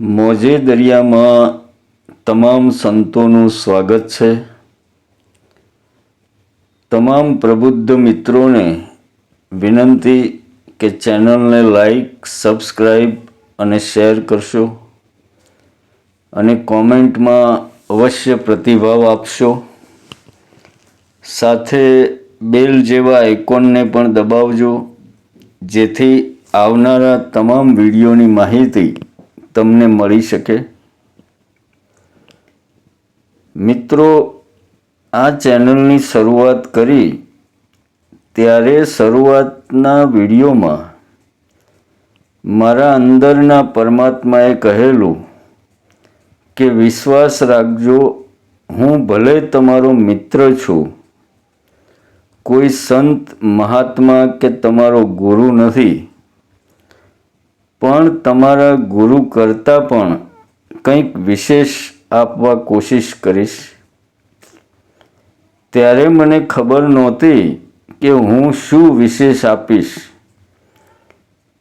મોજે દરિયામાં તમામ સંતોનું સ્વાગત છે. તમામ પ્રબુદ્ધ મિત્રોને વિનંતી કે ચેનલને લાઈક સબસ્ક્રાઈબ અને શેર કરશો અને કોમેન્ટમાં અવશ્ય પ્રતિભાવ આપશો. સાથે બેલ જેવા આઇકોનને પણ દબાવજો, જેથી આવનારા તમામ વિડીયોની માહિતી તમને મળી શકે. મિત્રો, આ ચેનલની શરૂઆત કરી ત્યારે શરૂઆતના વિડીયોમાં મારા અંદરના પરમાત્માએ કહેલું કે વિશ્વાસ રાખજો, હું ભલે તમારો મિત્ર છું, કોઈ સંત મહાત્મા કે તમારો ગુરુ નથી. પણ તમારા ગુરુ કરતાં પણ કંઈક વિશેષ આપવા કોશિશ કરીશ. ત્યારે મને ખબર નહોતી કે હું શું વિશેષ આપીશ.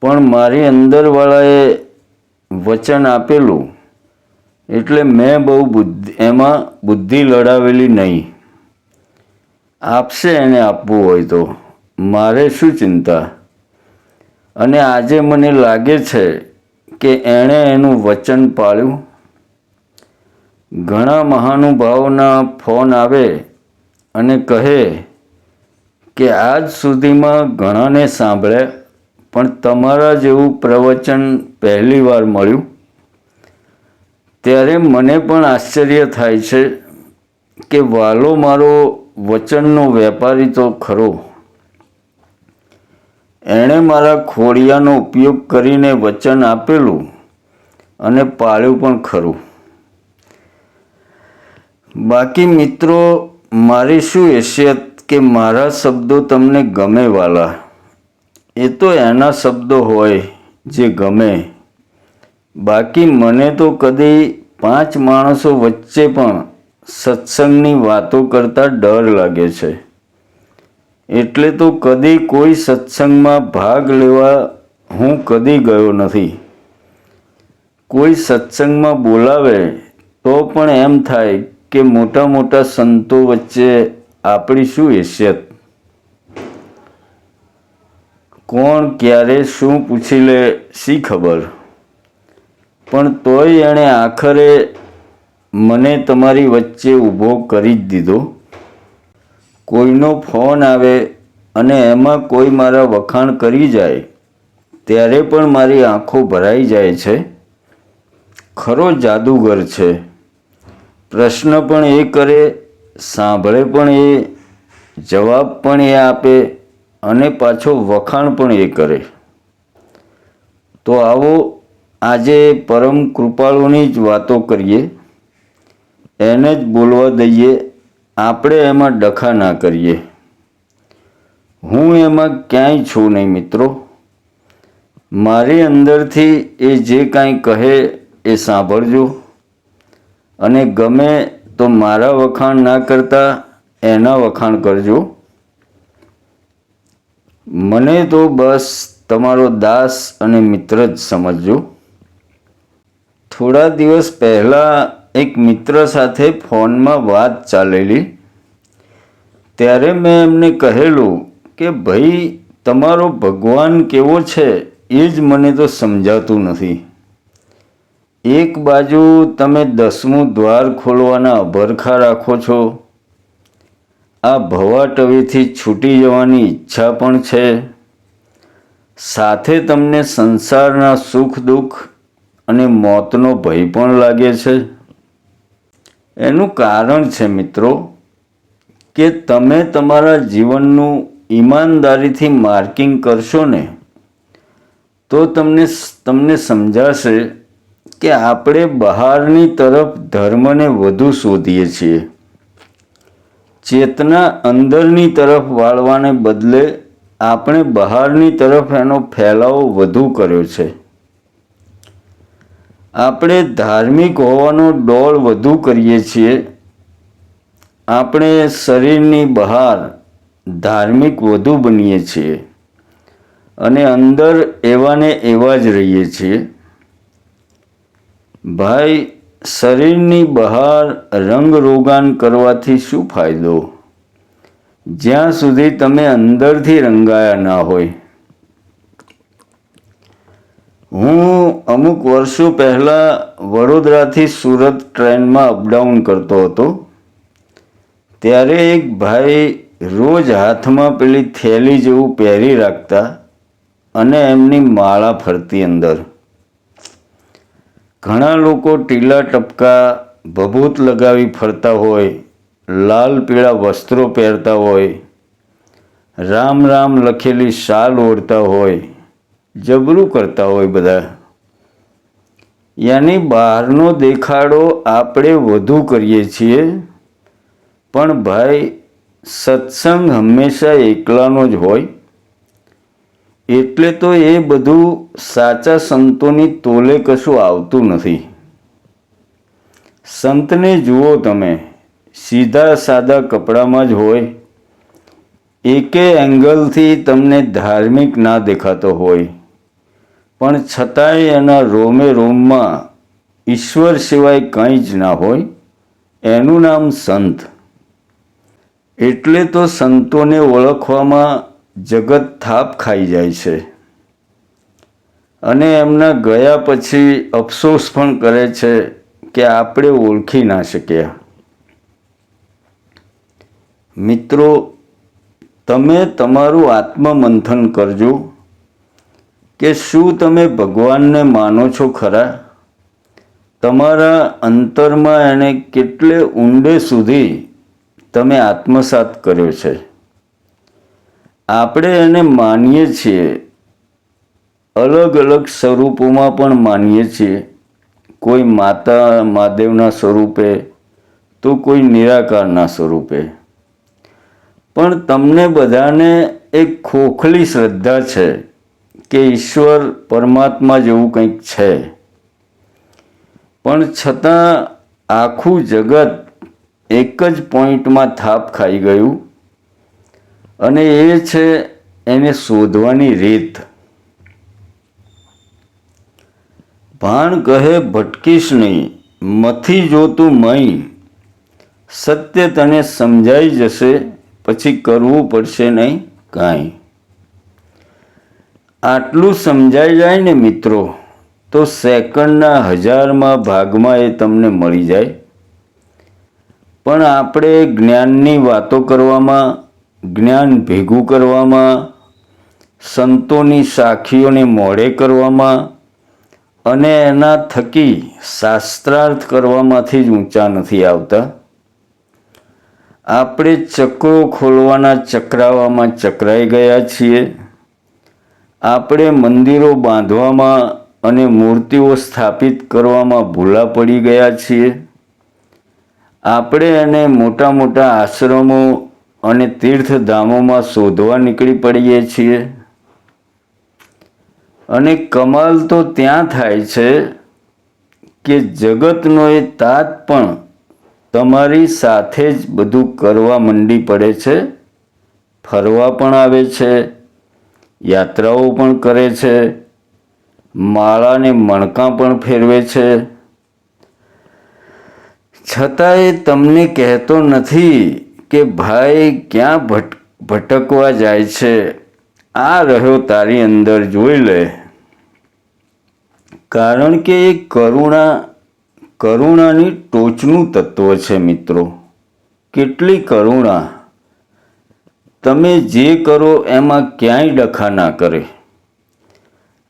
પણ મારી અંદરવાળાએ વચન આપેલું એટલે મેં બહુ બુદ્ધિ, એમાં બુદ્ધિ લડાવેલી નહીં. આપશે એને આપવું હોય તો. મારે શું ચિંતા? અને આજે મને લાગે છે કે એણે એનું વચન પાળ્યું. ઘણા મહાનુભાવોના ફોન આવે અને કહે કે આજ સુધીમાં ઘણાને સાંભળ્યા પણ તમારા જેવું પ્રવચન પહેલીવાર મળ્યું. ત્યારે મને પણ આશ્ચર્ય થાય છે કે વાલો મારો વચનનો વેપારી તો ખરો. એણે મારા ખોડિયાનો ઉપયોગ કરીને વચન આપેલું અને પાળ્યું પણ ખરું. બાકી મિત્રો, મારી શું હેસિયત કે મારા શબ્દો તમને ગમે વાલા? એ તો એના શબ્દો હોય જે ગમે. બાકી મને તો કદી પાંચ માણસો વચ્ચે પણ સત્સંગની વાતો કરતાં ડર લાગે છે. એટલે તો કદી કોઈ સત્સંગમાં ભાગ લેવા હું કદી ગયો નથી. કોઈ સત્સંગમાં બોલાવે તો પણ એમ થાય કે મોટા મોટા સંતો વચ્ચે આપણી શું હેસિયત? કોણ ક્યારે શું પૂછી લે શી ખબર? પણ તોય એણે આખરે મને તમારી વચ્ચે ઊભો કરી જ દીધો. કોઈનો ફોન આવે અને એમાં કોઈ મારા વખાણ કરી જાય, ત્યારે પણ મારી આંખો ભરાઈ જાય છે. ખરો જાદુગર છે. પ્રશ્ન પણ એ કરે, સાંભળે પણ એ, જવાબ પણ એ આપે અને પાછો વખાણ પણ એ કરે. તો આવો આજે પરમ કૃપાળુની જ વાતો કરીએ. એને જ બોલવા દઈએ. આપણે એમાં ડખા ના કરીએ. હું એમાં ક્યાંય છું નહીં મિત્રો. મારી અંદરથી એ જે કાંઈ કહે એ સાંભળજો. અને ગમે તો મારા વખાણ ના કરતા એના વખાણ કરજો. મને તો બસ તમારો દાસ અને મિત્ર જ સમજજો. થોડા દિવસ પહેલાં એક મિત્ર સાથે ફોનમાં વાત ચાલેલી. ત્યારે મેં એમને કહેલું કે, ભાઈ, તમારો ભગવાન કેવો છે એ જ મને તો સમજાતું નથી. એક બાજુ તમે દસમું દ્વાર ખોલવાના અભરખા રાખો છો. આ ભવાટવીથી છૂટી જવાની ઈચ્છા પણ છે. સાથે તમને સંસારના સુખ દુઃખ અને મોતનો ભય પણ લાગે છે. એનું કારણ છે મિત્રો કે તમે તમારા જીવનનું ઈમાનદારીથી માર્કિંગ કરશો ને, તો તમને તમને સમજાશે કે આપણે બહારની તરફ ધર્મને વધુ શોધીએ છીએ. ચેતના અંદરની તરફ વાળવાને બદલે આપણે બહારની તરફ એનો ફેલાવો વધુ કર્યો છે. આપણે ધાર્મિક હોવાનો ડોળ વધુ કરીએ છીએ. આપણે શરીરની બહાર ધાર્મિક વધુ બનીએ છીએ. અને અંદર એવાને એવા જ રહીએ છીએ. ભાઈ, શરીરની બહાર રંગરોગાન કરવાથી શું ફાયદો? જ્યાં સુધી તમે અંદરથી રંગાયા ના હોય. હું અમુક વર્ષો પહેલાં વડોદરાથી સુરત ટ્રેનમાં અપડાઉન કરતો હતો. ત્યારે એક ભાઈ રોજ હાથમાં પેલી થેલી જેવું પહેરી રાખતા અને એમની માળા ફરતી અંદર. ઘણા લોકો ટીલા ટપકા, ભભૂત લગાવી ફરતા હોય, લાલ પીળા વસ્ત્રો પહેરતા હોય, રામ રામ લખેલી શાલ ઓઢતા હોય જબરું કરતા હોય બધા. યાની બહારનો દેખાડો આપણે વધુ કરીએ છીએ. પણ ભાઈ, સત્સંગ હંમેશા એકલાનો જ હોય. એટલે તો એ બધું સાચા સંતોની તોલે કશું આવતું નથી. સંતને જુઓ તમે, સીધા સાદા કપડામાં જ હોય. એકે એંગલથી તમને ધાર્મિક ના દેખાતો હોય. પણ છતાંય એના રોમે રોમમાં ઈશ્વર સિવાય કંઈ જ ના હોય, એનું નામ સંત. એટલે તો સંતોને ઓળખવામાં જગત થાપ ખાઈ જાય છે. અને એમના ગયા પછી અફસોસ પણ કરે છે કે આપણે ઓળખી ના શક્યા. મિત્રો, તમે તમારું આત્મમંથન કરજો. કે શું તમે ભગવાનને માનો છો ખરા? તમારા અંતરમાં એને કેટલે ઊંડે સુધી તમે આત્મસાત કર્યો છે. આપણે એને માનીએ છીએ. અલગ અલગ સ્વરૂપોમાં પણ માનીએ છીએ. કોઈ માતા મહાદેવના સ્વરૂપે, તો કોઈ નિરાકારના સ્વરૂપે. પણ તમને બધાને એક ખોખલી શ્રદ્ધા છે. કે ઈશ્વર પરમાત્મા જેવું કંઈક છે. પણ છતાં આખું જગત એક જ પોઈન્ટમાં થાપ ખાઈ ગયું અને એ છે એને શોધવાની રીત. ભાણ કહે, ભટકીશ નહીં, મથી જોતું મય. સત્ય તને સમજાઈ જશે, પછી કરવું પડશે નહીં કાંઈ. આટલું સમજાઈ જાય ને મિત્રો, તો સેકન્ડના હજારમાં ભાગમાં એ તમને મળી જાય. પણ આપણે જ્ઞાનની વાતો કરવામાં, જ્ઞાન ભેગું કરવામાં, સંતોની સાખીઓને મોડે કરવામાં અને એના થકી શાસ્ત્રાર્થ કરવામાંથી જ ઊંચા નથી આવતા. આપણે ચક્રો ખોલવાના ચક્રાવામાં ચક્રાઈ ગયા છીએ. આપણે મંદિરો બાંધવામાં અને મૂર્તિઓ સ્થાપિત કરવામાં ભૂલા પડી ગયા છીએ. આપણે એને મોટા મોટા આશ્રમો અને તીર્થધામોમાં શોધવા નીકળી પડીએ છીએ. અને કમાલ તો ત્યાં થાય છે કે જગતનો એ તાત પણ તમારી સાથે જ બધું કરવા મંડી પડે છે, ફરવા પણ આવે છે યાત્રાઓ પણ કરે છે. માળાને મણકા પણ ફેરવે છે. છતાં એ તમને કહેતો નથી કે ભાઈ ક્યાં ભટ, ભટકવા જાય છે. આ રહ્યો તારી અંદર જોઈ લે. કારણ કે એ કરુણા, કરુણાની ટોચનું તત્વ છે મિત્રો. કેટલી કરુણા. તમે જે કરો એમાં ક્યાંય ડખા ના કરે.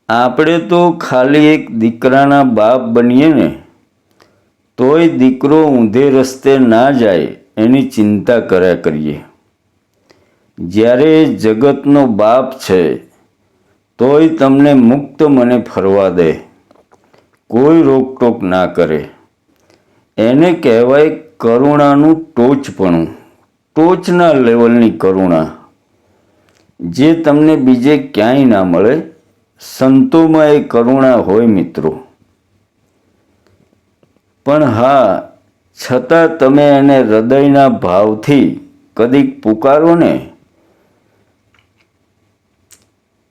આપણે તો ખાલી એક દીકરાના બાપ બનીએ ને, તોય દીકરો ઊંધે રસ્તે ના જાય એની ચિંતા કર્યા કરીએ. જ્યારે જગતનો બાપ છે, તોય તમને મુક્ત મને ફરવા દે. કોઈ રોકટોક ના કરે. એને કહેવાય કરુણાનું ટોચપણું. ટોચના લેવલની કરુણા. જે તમને બીજે ક્યાંય ના મળે, સંતોમાં એ કરુણા હોય મિત્રો. પણ હા, છતાં તમે એને હૃદયના ભાવથી કદીક પુકારો ને,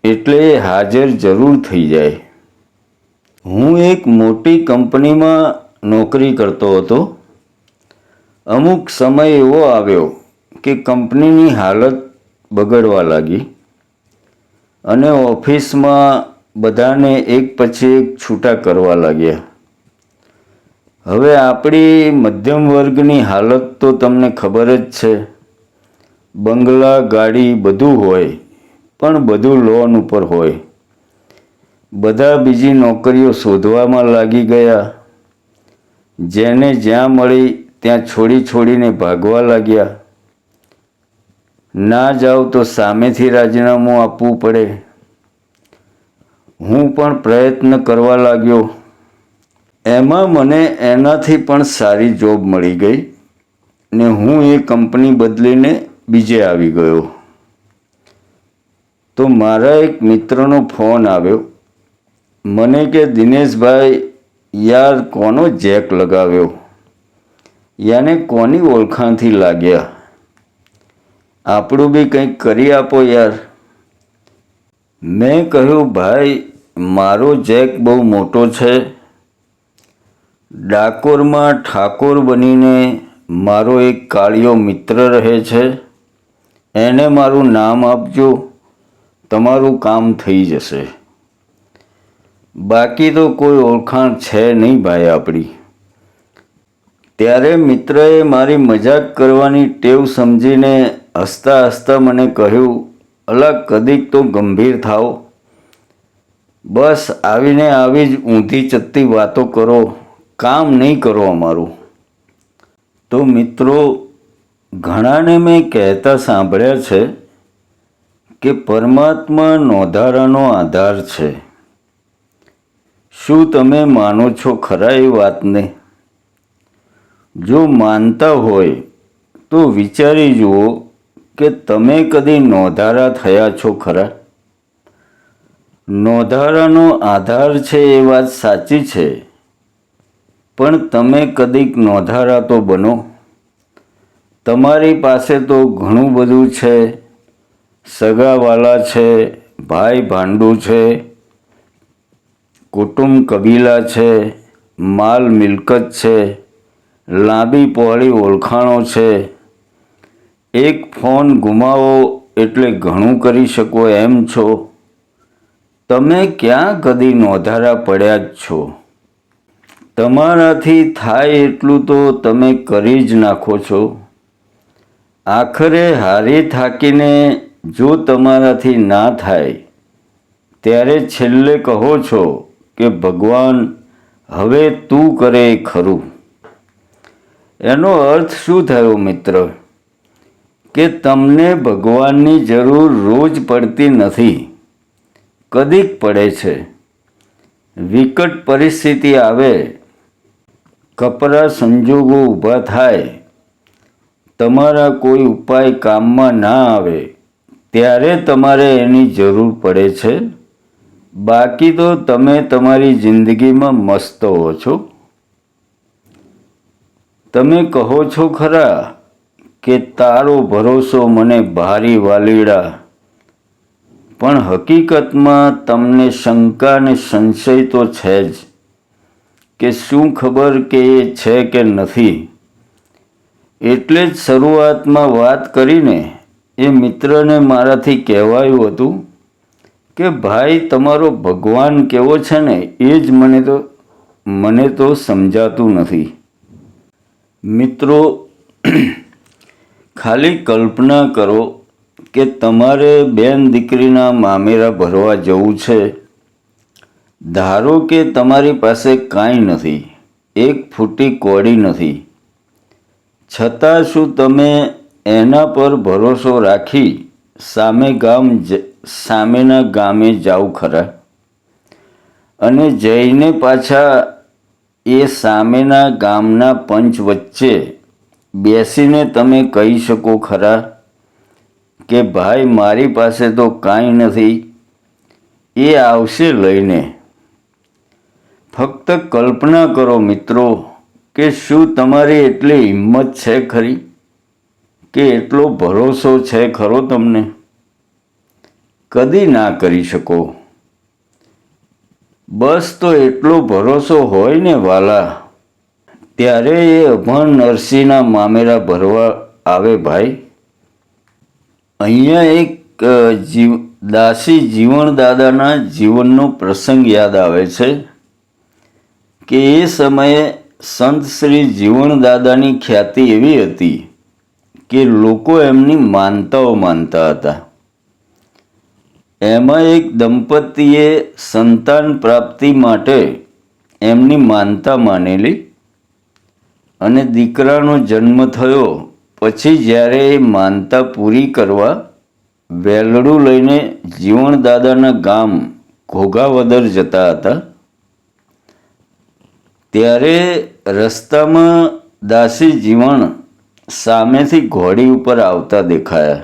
એટલે એ હાજર જરૂર થઈ જાય. હું એક મોટી કંપનીમાં નોકરી કરતો હતો. અમુક સમય એવો આવ્યો કે કંપનીની હાલત બગડવા લાગી અને ઓફિસમાં બધાને એક પછી એક છૂટા કરવા લાગ્યા. હવે આપણી મધ્યમ વર્ગની હાલત તો તમને ખબર જ છે. બંગલા, ગાડી બધું હોય, પણ બધું લોન ઉપર હોય. બધા બીજી નોકરીઓ શોધવામાં લાગી ગયા. જેને જ્યાં મળી ત્યાં છોડી છોડીને ભાગવા લાગ્યા. ના જાઉં તો સામેથી રાજીનામું આપવું પડે. હું પણ પ્રયત્ન કરવા લાગ્યો. એમાં મને એનાથી પણ સારી જોબ મળી ગઈ ને હું એ કંપની બદલીને બીજે આવી ગયો. તો મારા એક મિત્રનો ફોન આવ્યો. મને કે, દિનેશભાઈ, યાર કોનો જેક લગાવ્યો? યાને કોની ઓળખાણથી લાગ્યા? આપણું બી કંઈક કરી આપો યાર. મેં કહ્યું, ભાઈ, મારો જેક બહુ મોટો છે. ડાકોરમાં ઠાકોર બનીને મારો એક કાળિયો મિત્ર રહે છે. એને મારું નામ આપજો. તમારું કામ થઈ જશે. બાકી તો કોઈ ઓળખાણ છે નહીં ભાઈ આપણી. ત્યારે મિત્રએ મારી મજાક કરવાની ટેવ સમજીને હસતા હસતા મને કહ્યું અલગ કદીક તો ગંભીર થાઓ. બસ આવીને આવી જ ઊંધી ચત્તી વાતો કરો. કામ નહીં કરો અમારું. તો મિત્રો, ઘણાને મેં કહેતા સાંભળ્યા છે કે પરમાત્મા નોંધારાનો આધાર છે. શું તમે માનો છો ખરા એ વાતને? જો માનતા હોય, તો વિચારી જુઓ કે તમે કદી નોંધારા થયા છો ખરા? નોંધારાનો આધાર છે એ વાત સાચી છે. પણ તમે કદીક નોંધારા તો બનો. તમારી પાસે તો ઘણું બધું છે. સગાવાલા છે, ભાઈ ભાંડુ છે, કુટુંબ કબીલા છે, માલ મિલકત છે, લાંબી પહોળી ઓળખાણો છે એક ફોન ગુમાવો એટલે ઘણું કરી શકો એમ છો? તમે ક્યાં કદી નોંધારા પડ્યા જ છો? તમારાથી થાય એટલું તો તમે કરી જ નાખો છો. આખરે હારી થાકીને જો તમારાથી ના થાય, ત્યારે છેલ્લે કહો છો કે, ભગવાન, હવે તું કરે ખરું. એનો અર્થ શું થયો મિત્ર? કે તમને ભગવાનની જરૂર રોજ પડતી નથી. કદીક પડે છે. વિકટ પરિસ્થિતિ આવે. કપરા સંજોગો ઊભા થાય. તમારા કોઈ ઉપાય કામમાં ના આવે. ત્યારે તમારે એની જરૂર પડે છે. બાકી તો તમે તમારી જિંદગીમાં મસ્ત હો છો. તમે કહો છો ખરા કે તારો ભરોસો મને ભારી વાલીડા. પણ હકીકતમાં તમને શંકા અને સંશય તો છે જ. કે શું ખબર કે એ છે કે નથી? એટલે જ શરૂઆતમાં વાત કરીને એ મિત્રને મારાથી કહેવાયું હતું કે, ભાઈ, તમારો ભગવાન કેવો છે ને, એ જ મને તો મને તો સમજાતું નથી. મિત્રો ખાલી કલ્પના કરો કે તમારે બેન દીકરીના મામેરા ભરવા જવું છે. ધારો કે તમારી પાસે કાંઈ નથી, એક ફૂટી કોડી નથી. છતાં શું તમે એના પર ભરોસો રાખી સામે ગામ સામેના ગામે જાવ ખરા? અને જઈને પાછા એ સામેના ગામના પંચ વચ્ચે બેસીને તમે કહી શકો ખરા કે ભાઈ મારી પાસે તો કાંઈ નથી. એ આવશે લઈને. ફક્ત કલ્પના કરો મિત્રો કે શું તમારી એટલી હિંમત છે ખરી? કે એટલો ભરોસો છે ખરો તમને? કદી ના કરી શકો. બસ તો એટલો ભરોસો હોય ને વાલા. ત્યારે એ અભણ નરસિંહના મામેરા ભરવા આવે ભાઈ. અહીંયા એક જીવ, દાસી જીવણ દાદાના જીવનનો પ્રસંગ યાદ આવે છે કે એ સમયે સંત શ્રી જીવણ દાદાની ખ્યાતિ એવી હતી કે લોકો એમની માનતાઓ માનતા હતા. એમાં એક દંપતીએ સંતાન પ્રાપ્તિ માટે એમની માનતા માનેલી. અને દીકરાનો જન્મ થયો, પછી જ્યારે એ માનતા પૂરી કરવા વેલડું લઈને જીવણ દાદાના ગામ ઘોઘાવદર જતા હતા, ત્યારે રસ્તામાં દાસી જીવણ સામેથી ઘોડી ઉપર આવતા દેખાયા.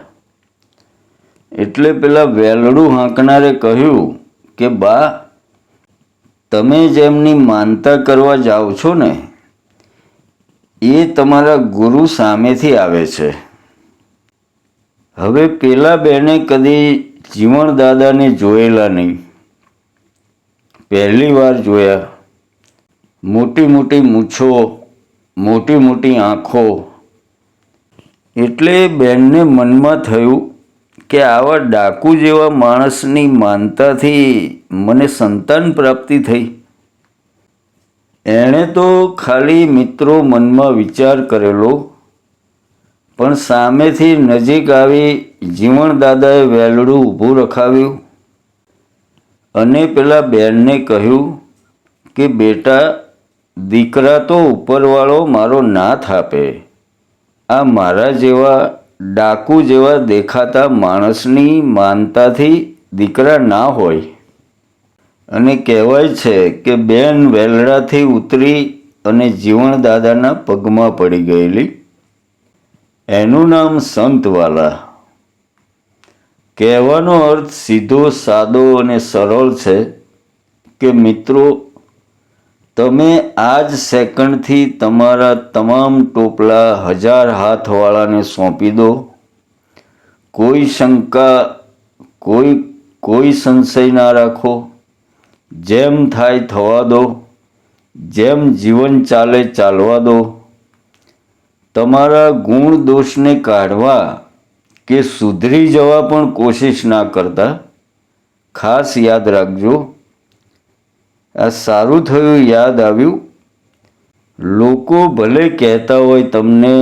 એટલે પેલા વેલડું હાંકનારે કહ્યું કે, બા, તમે જેમની માનતા કરવા જાઓ છો ને એ તમારા ગુરુ સામેથી આવે છે. હવે પેલા બેને કદી જીવણ દાદાને જોયેલા નહીં. પહેલી વાર જોયા. મોટી મોટી મૂછો, મોટી મોટી આંખો. એટલે બેનને મનમાં થયું કે આવા ડાકુ જેવા માણસની માનતાથી મને સંતાન પ્રાપ્તિ થઈ. એણે તો ખાલી મિત્રો મનમાં વિચાર કરેલો, પણ સામેથી નજીક આવી જીવણ દાદાએ વેલડું ઊભું રખાવ્યું અને પેલા બેનને કહ્યું કે, બેટા, દીકરા તો ઉપરવાળો મારો નાથ આપે. આ મારા જેવા ડાકુ જેવા દેખાતા માણસની માનતાથી દીકરા ના હોય. અને કહેવાય છે કે બેન વેલડાથી ઉતરી અને જીવણ દાદાના પગમાં પડી ગયેલી. એનું નામ સંતવાલા. કહેવાનો અર્થ સીધો, સાદો અને સરળ છે કે મિત્રો, તમે આ જ સેકન્ડથી તમારા તમામ ટોપલા હજાર હાથવાળાને સોંપી દો. કોઈ શંકા, કોઈ કોઈ સંશય ના રાખો. જેમ થાય થવા દો, જેમ જીવન ચાલે ચાલવા દો. તમારા ગુણ દોષને કાઢવા કે સુધરી જવા પણ કોશિશ ના કરતા, ખાસ યાદ રાખજો. આ સારું થયું યાદ આવ્યું. લોકો ભલે કહેતા હોય તમને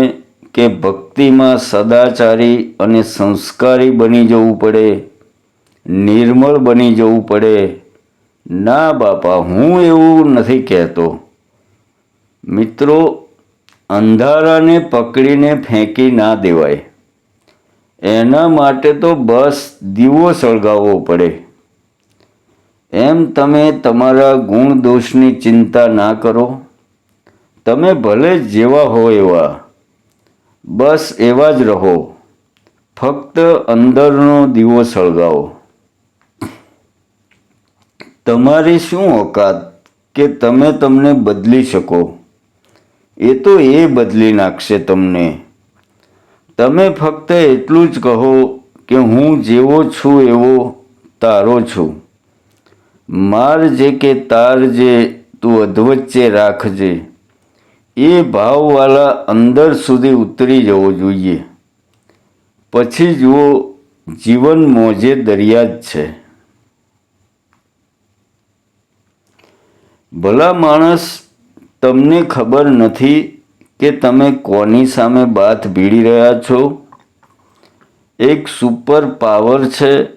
કે ભક્તિમાં સદાચારી અને સંસ્કારી બની જવું પડે, નિર્મળ બની જવું પડે ના બાપા, હું એવું નથી કહેતો. મિત્રો, અંધારાને પકડીને ફેંકી ના દેવાય. એના માટે તો બસ દીવો સળગાવવો પડે. એમ તમે તમારા ગુણ દોષની ચિંતા ના કરો. તમે ભલે જેવા હો એવા, બસ એવા જ રહો. ફક્ત અંદરનો દીવો સળગાવો. તમારી શું ઓકાત કે તમે તમને બદલી શકો? એ તો એ બદલી નાખશે તમને. તમે ફક્ત એટલું જ કહો કે હું જેવો છું એવો તારો છું. માર જે કે તાર જે તું અધવચ્ચે રાખજે. એ ભાવવાળા અંદર સુધી ઉતરી જવો જોઈએ. પછી જુઓ, જીવન મોજે દરિયા જ છે. ભલા માણસ તમને ખબર નથી કે તમે કોની સામે બાથ ભીડી રહ્યા છો? એક સુપર પાવર છે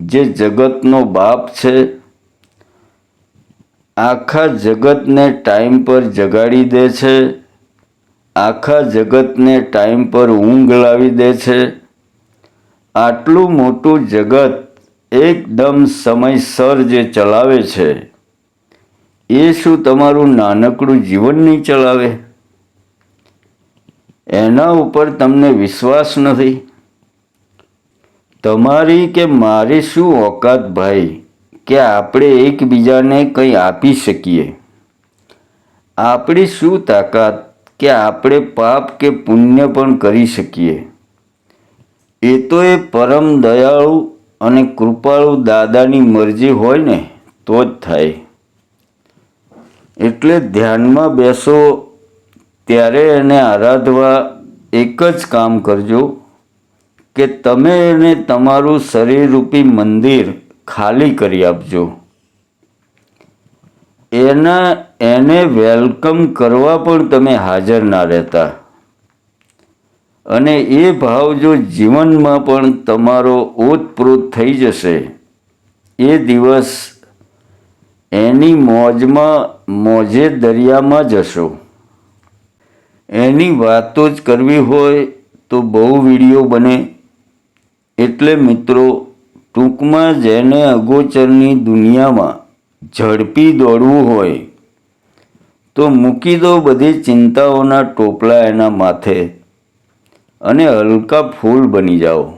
જે જગતનો બાપ છે. આખા જગતને ટાઈમ પર જગાડી દે છે. આખા જગતને ટાઈમ પર ઊંઘ લાવી દે છે. આટલું મોટું જગત એકદમ સમયસર જે ચલાવે છે. એ શું તમારું નાનકડું જીવન નહીં ચલાવે? એના ઉપર તમને વિશ્વાસ નથી? તમારી કે મારી શું ઓકાત ભાઈ કે આપણે એકબીજાને કંઈ આપી શકીએ? આપણી શું તાકાત કે આપણે પાપ કે પુણ્ય પણ કરી શકીએ? એ તો એ પરમ દયાળુ અને કૃપાળુ દાદાની મરજી હોય ને, તો જ થાય. એટલે ધ્યાનમાં બેસો, ત્યારે એને આરાધવા એક જ કામ કરજો, કે તમે એને તમારું શરીરરૂપી મંદિર ખાલી કરી આપજો. એના, એને વેલકમ કરવા પણ તમે હાજર ના રહેતા. અને એ ભાવ જો જીવનમાં પણ તમારો ઓતપ્રોત થઈ જશે, એ દિવસ એની મોજમાં, મોજે દરિયામાં જશો. એની વાતો જ કરવી હોય તો બહુ વીડિયો બને. એટલે મિત્રો, ટૂંકમાં જેને અગોચરની દુનિયામાં ઝડપી દોડવું હોય, તો મૂકી દો બધી ચિંતાઓના ટોપલા એના માથે અને હલકા ફૂલ બની જાઓ.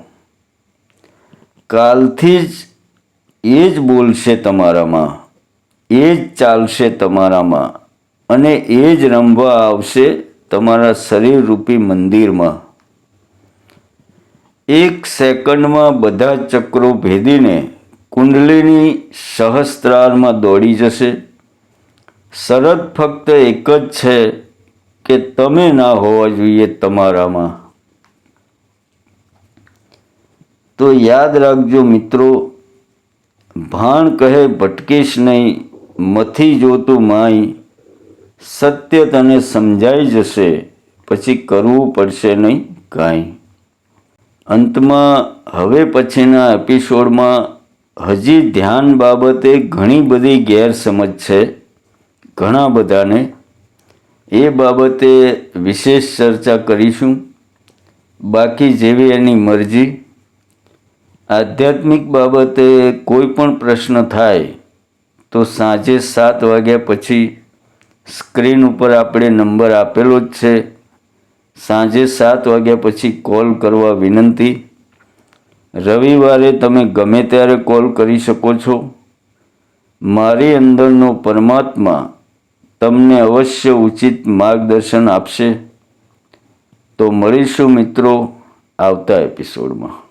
કાલથી જ એ જ બોલશે તમારામાં. એ જ ચાલશે તમારામાં અને એ જ રમવા આવશે તમારા શરીરરૂપી મંદિરમાં. એક સેકન્ડમાં બધા ચક્રો ભેદીને કુંડલીની સહસ્ત્રારમાં દોડી જશે. શરત ફક્ત એક જ છે કે તમે ના હોવા જોઈએ તમારામાં. તો યાદ રાખજો મિત્રો, ભાણ કહે ભટકીશ નહીં. મથી જોતું માય સત્ય તને સમજાઈ જશે, પછી કરવું પડશે નહીં કાંઈ. અંતમાં હવે પછીના એપિસોડમાં હજી ધ્યાન બાબતે ઘણી બધી ગેરસમજ છે ઘણા બધાને. એ બાબતે વિશેષ ચર્ચા કરીશું. બાકી જેવી એની મરજી. આધ્યાત્મિક બાબતે કોઈ પણ પ્રશ્ન થાય તો સાંજે સાત વાગ્યા પછી સ્ક્રીન ઉપર આપણે નંબર આપેલો જ છે. સાંજે સાત વાગ્યા પછી કોલ કરવા વિનંતી. રવિવારે તમે ગમે ત્યારે કોલ કરી શકો છો. મારી અંદરનો પરમાત્મા તમને અવશ્ય ઉચિત માર્ગદર્શન આપશે. તો મળીશું મિત્રો આવતા એપિસોડમાં